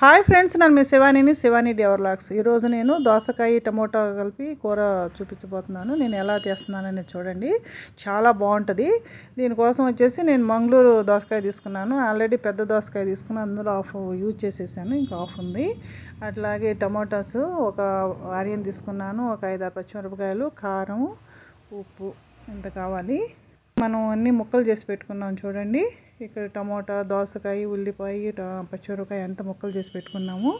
Hi friends నేను మీ శివానిని శివాని డెవర్లాక్స్. ఈరోజు నేను దోసకాయ టమోటా కలిపి కూర చూపించబోతున్నాను. నేను ఎలా చేస్తున్నానని చూడండి. చాలా బాగుంటుంది. దీనికోసం వచ్చేసి నేను మంగళూరు దోసకాయ తీసుకున్నాను. ఆల్రెడీ పెద్ద దోసకాయ తీసుకుని అందులో ఆఫ్ యూజ్ చేసేసాను. ఇంకా ఆఫ్ ఉంది. అట్లాగే టమోటాస్ ఒక ఆనియన్ తీసుకున్నాను. ఒక ఐదారు పచ్చిమిరపకాయలు కారం ఉప్పు ఇంత కావాలి. మనం అన్ని ముక్కలు చేసి పెట్టుకున్నాం చూడండి. ఇక్కడ టమోటా దోసకాయ ఉల్లిపాయ పచ్చిమిరపకాయ అంత ముక్కలు చేసి పెట్టుకున్నాము.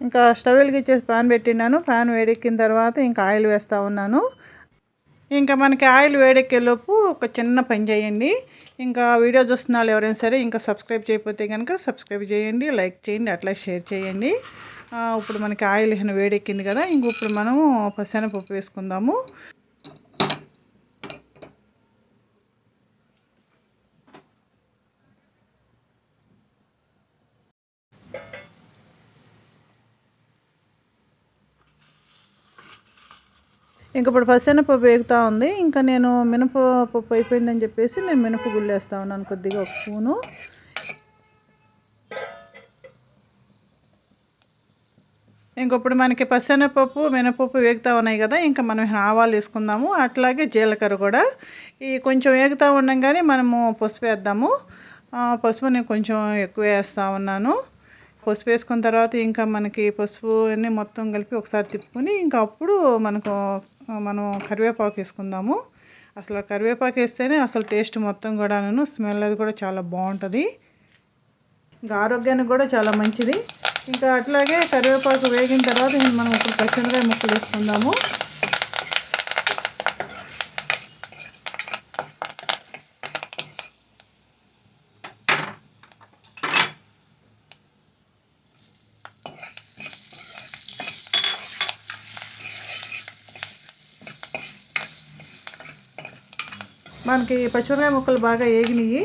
ఇంకా స్టవ్ వెలిగించేసి ప్యాన్ పెట్టినాను ప్యాన్ వేడెక్కిన తర్వాత ఇంకా ఆయిల్ వేస్తూ ఉన్నాను. ఇంకా మనకి ఆయిల్ వేడెక్కేలోపు ఒక చిన్న పని చేయండి. ఇంకా వీడియో చూస్తున్న వాళ్ళు ఎవరైనా సరే ఇంకా సబ్స్క్రైబ్ చేయకపోతే కనుక సబ్స్క్రైబ్ చేయండి లైక్ చేయండి అట్లా షేర్ చేయండి. ఇప్పుడు మనకి ఆయిల్ వేడెక్కింది కదా ఇంక ఇప్పుడు మనము పప్పు వేసుకుందాము. ఇంక ఇప్పుడు పచ్చెనపప్పు వేగుతూ ఉంది. ఇంకా నేను మినపప్పు అయిపోయిందని చెప్పేసి నేను మినప గుళ్ళు ఉన్నాను కొద్దిగా ఒక స్పూను. ఇంకొప్పుడు మనకి పచ్చెనపప్పు మినపప్పు వేగుతూ ఉన్నాయి కదా ఇంకా మనం ఆవాలు వేసుకుందాము. అట్లాగే జీలకర్ర కూడా. ఈ కొంచెం వేగుతూ ఉండగానే మనము పసుపు వేద్దాము. పసుపు నేను కొంచెం ఎక్కువ వేస్తూ ఉన్నాను. పసుపు వేసుకున్న తర్వాత ఇంకా మనకి పసుపు అన్నీ మొత్తం కలిపి ఒకసారి తిప్పుకొని ఇంకా అప్పుడు మనకు మనం కరివేపాకు వేసుకుందాము. అసలు కరివేపాకు వేస్తేనే అసలు టేస్ట్ మొత్తం కూడాను స్మెల్ అది కూడా చాలా బాగుంటుంది. ఇంకా ఆరోగ్యానికి కూడా చాలా మంచిది. ఇంకా అట్లాగే కరివేపాకు వేగిన తర్వాత మనం ఇప్పుడు పచ్చిమిరకాయ ముక్కలు వేసుకుందాము. మనకి పచ్చిమిరకాయ ముక్కలు బాగా ఏగినాయి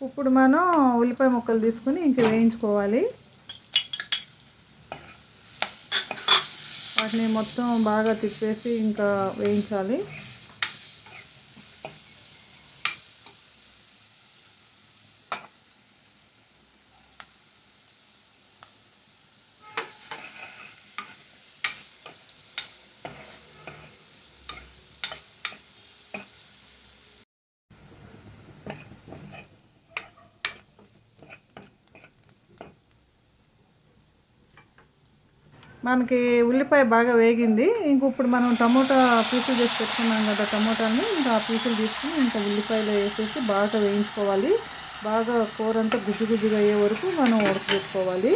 ఇప్పుడు మనం ఉల్లిపాయ ముక్కలు తీసుకుని ఇంక వేయించుకోవాలి. వాటిని మొత్తం బాగా తిప్పేసి ఇంకా వేయించాలి. మనకి ఉల్లిపాయ బాగా వేగింది. ఇంక ఇప్పుడు మనం టమోటా పీసులు చేసి పెట్టుకున్నాం కదా టమోటాని ఇంకా ఆ పీసులు తీసుకుని ఇంకా ఉల్లిపాయలు వేసేసి బాగా వేయించుకోవాలి. బాగా కూర అంతా గుజ్జు గుజ్జుగా అయ్యే వరకు మనం ఉడకబెట్టుకోవాలి.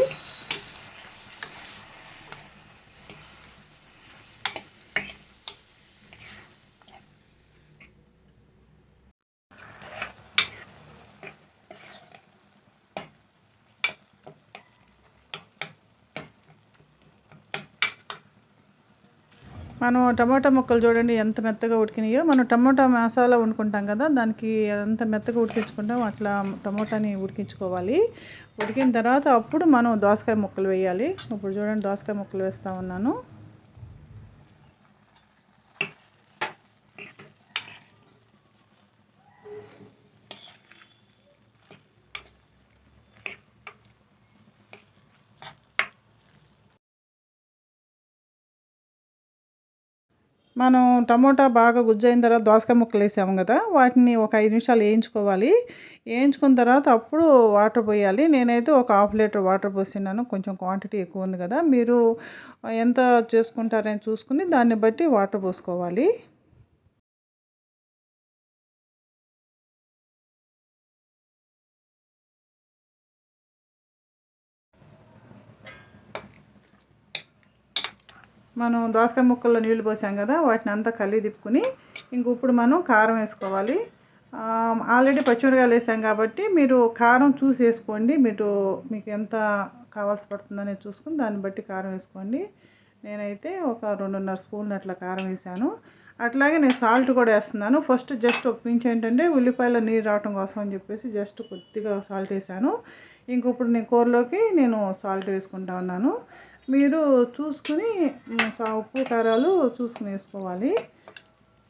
మనం టమాటా ముక్కలు చూడండి ఎంత మెత్తగా ఉడికినాయో. మనం టమాటా మసాలా వండుకుంటాం కదా దానికి ఎంత మెత్తగా ఉడికించుకుంటాం అట్లా టమాటాని ఉడికించుకోవాలి. ఉడికిన తర్వాత అప్పుడు మనం దోసకాయ ముక్కలు వేయాలి. ఇప్పుడు చూడండి దోసకాయ ముక్కలు వేస్తూ ఉన్నాను. మనం టమోటా బాగా గుజ్జైన తర్వాత దోసకాయ ముక్కలు వేసాము కదా వాటిని ఒక ఐదు నిమిషాలు వేయించుకోవాలి. వేయించుకున్న తర్వాత అప్పుడు వాటర్ పోయాలి. నేనైతే ఒక హాఫ్ లీటర్ వాటర్ పోసినాను కొంచెం క్వాంటిటీ ఎక్కువ ఉంది కదా మీరు ఎంత చేసుకుంటారని చూసుకుని దాన్ని బట్టి వాటర్ పోసుకోవాలి. మనం దోసకాయ ముక్కల్లో నీళ్ళు పోసాం కదా వాటిని అంతా కలిగి తిప్పుకుని ఇంక ఇప్పుడు మనం కారం వేసుకోవాలి. ఆల్రెడీ పచ్చిమిరకాయలు వేసాం కాబట్టి మీరు కారం చూసి వేసుకోండి. మీరు మీకు ఎంత కావాల్సి పడుతుందనేది చూసుకుని దాన్ని బట్టి కారం వేసుకోండి. నేనైతే ఒక రెండున్నర స్పూన్ అట్లా కారం వేసాను. అట్లాగే నేను సాల్ట్ కూడా వేస్తున్నాను. ఫస్ట్ జస్ట్ ఒక పించ్ ఏంటంటే ఉల్లిపాయల నీరు రావటం కోసం అని చెప్పేసి జస్ట్ కొద్దిగా సాల్ట్ వేసాను. ఇంక ఇప్పుడు నేను కూరలోకి నేను సాల్ట్ వేసుకుంటా ఉన్నాను. మీరు చూసుకుని ఉప్పు కారాలు చూసుకుని వేసుకోవాలి.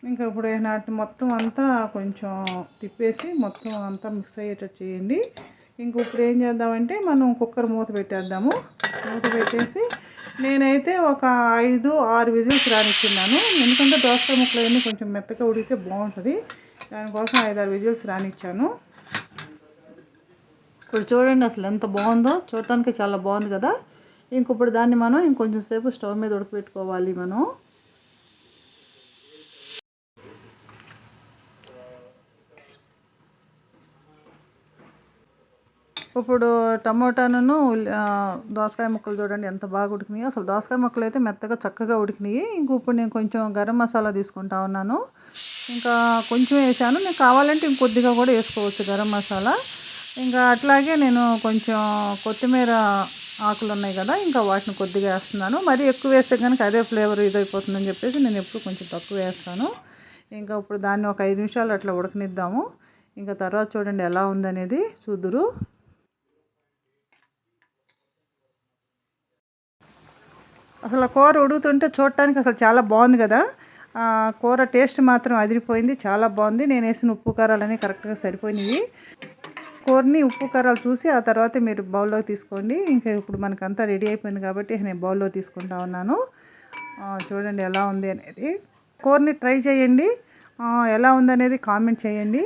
ఇంకా ఇప్పుడు నాటి మొత్తం అంతా కొంచెం తిప్పేసి మొత్తం అంతా మిక్స్ అయ్యేటట్టు చేయండి. ఇంక ఇప్పుడు ఏం చేద్దామంటే మనం కుక్కర్ మూత పెట్టేద్దాము. మూత పెట్టేసి నేనైతే ఒక ఐదు ఆరు విజిల్స్ రానిచ్చున్నాను. ఎందుకంటే దోసకాయ ముక్కలు అన్నీ కొంచెం మెత్తగా ఉడికితే బాగుంటుంది. దానికోసం ఐదు ఆరు విజిల్స్ రానిచ్చాను. ఇప్పుడు చూడండి అసలు ఎంత బాగుందో. చూడటానికి చాలా బాగుంది కదా. ఇంక ఇప్పుడు దాన్ని మనం ఇంకొంచెం సేపు స్టవ్ మీద ఉడకబెట్టుకోవాలి మనం. ఇప్పుడు టమోటాను దోసకాయ ముక్కలు చూడండి ఎంత బాగా ఉడికినాయి. అసలు దోసకాయ ముక్కలు అయితే మెత్తగా చక్కగా ఉడికినాయి. ఇంక ఇప్పుడు నేను కొంచెం గరం మసాలా తీసుకుంటా ఉన్నాను. ఇంకా కొంచెం వేసాను. నేను కావాలంటే ఇంకొద్దిగా కూడా వేసుకోవచ్చు గరం మసాలా. ఇంకా అట్లాగే నేను కొంచెం కొత్తిమీర ఆకులు ఉన్నాయి కదా ఇంకా వాటిని కొద్దిగా వేస్తున్నాను. మరి ఎక్కువ వేస్తే కనుక అదే ఫ్లేవర్ ఇదైపోతుందని చెప్పేసి నేను ఎప్పుడు కొంచెం తక్కువ వేస్తాను. ఇంకా ఇప్పుడు దాన్ని ఒక ఐదు నిమిషాలు అట్లా ఉడకనిద్దాము. ఇంకా తర్వాత చూడండి ఎలా ఉందనేది చూదురు. అసలు కూర ఉడుకుతుంటే చూడటానికి అసలు చాలా బాగుంది కదా. కూర టేస్ట్ మాత్రం అదిరిపోయింది చాలా బాగుంది. నేను వేసిన ఉప్పు కారాలన్నీ కరెక్ట్గా సరిపోయినాయి. కూరని ఉప్పు కారాలు చూసి ఆ తర్వాత మీరు బౌల్లోకి తీసుకోండి. ఇంకా ఇప్పుడు మనకంతా రెడీ అయిపోయింది కాబట్టి నేను బౌల్లో తీసుకుంటా ఉన్నాను. చూడండి ఎలా ఉంది అనేది. కూరని ట్రై చేయండి. ఎలా ఉందనేది కామెంట్ చేయండి.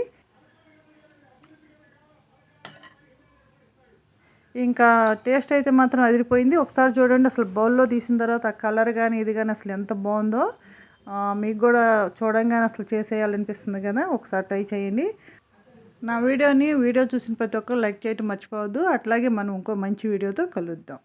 ఇంకా టేస్ట్ అయితే మాత్రం అదిరిపోయింది. ఒకసారి చూడండి అసలు బౌల్లో తీసిన తర్వాత ఆ కలర్ కానీ ఇది కానీ అసలు ఎంత బాగుందో. మీకు కూడా చూడంగానే అసలు చేసేయాలనిపిస్తుంది కదా. ఒకసారి ట్రై చేయండి. నా వీడియోని వీడియో చూసిన ప్రతి ఒక్కరు లైక్ చేయటం మర్చిపోవద్దు. అట్లాగే మనం ఇంకో మంచి వీడియోతో కలుద్దాం.